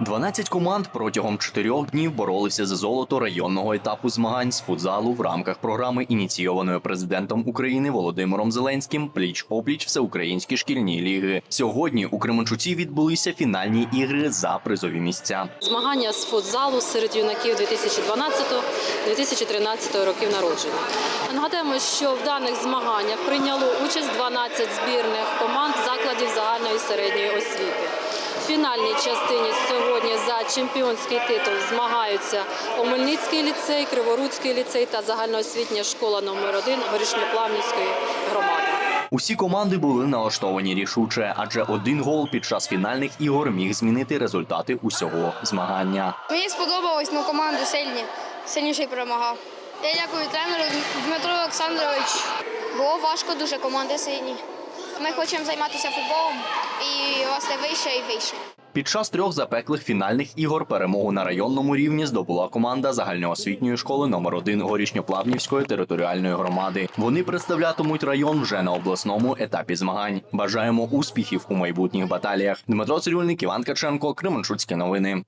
12 команд протягом чотирьох днів боролися за золото районного етапу змагань з футзалу в рамках програми, ініційованої президентом України Володимиром Зеленським пліч опліч всеукраїнські шкільні ліги. Сьогодні у Кременчуці відбулися фінальні ігри за призові місця. Змагання з футзалу серед юнаків 2012-2013 років народження. Нагадаємо, що в даних змаганнях прийняло участь 12 збірних команд закладів загальної середньої освіти. Фінальній частині сьогодні за чемпіонський титул змагаються Омельницький ліцей, Криворуцький ліцей та загальноосвітня школа номер 1 Горішньоплавнівської громади. Усі команди були налаштовані рішуче, адже один гол під час фінальних ігор міг змінити результати усього змагання. Мені сподобалось, ну команди сильні, сильніший перемагав. Я дякую тренеру Дмитро Олександрович. Було важко дуже, команди сильні. Ми хочемо займатися футболом і власне вище і вище. Під час трьох запеклих фінальних ігор перемогу на районному рівні здобула команда загальноосвітньої школи номер 1 Горішньоплавнівської територіальної громади. Вони представлятимуть район вже на обласному етапі змагань. Бажаємо успіхів у майбутніх баталіях. Дмитро Цирюльник, Іван Каченко, Кременчуцькі новини.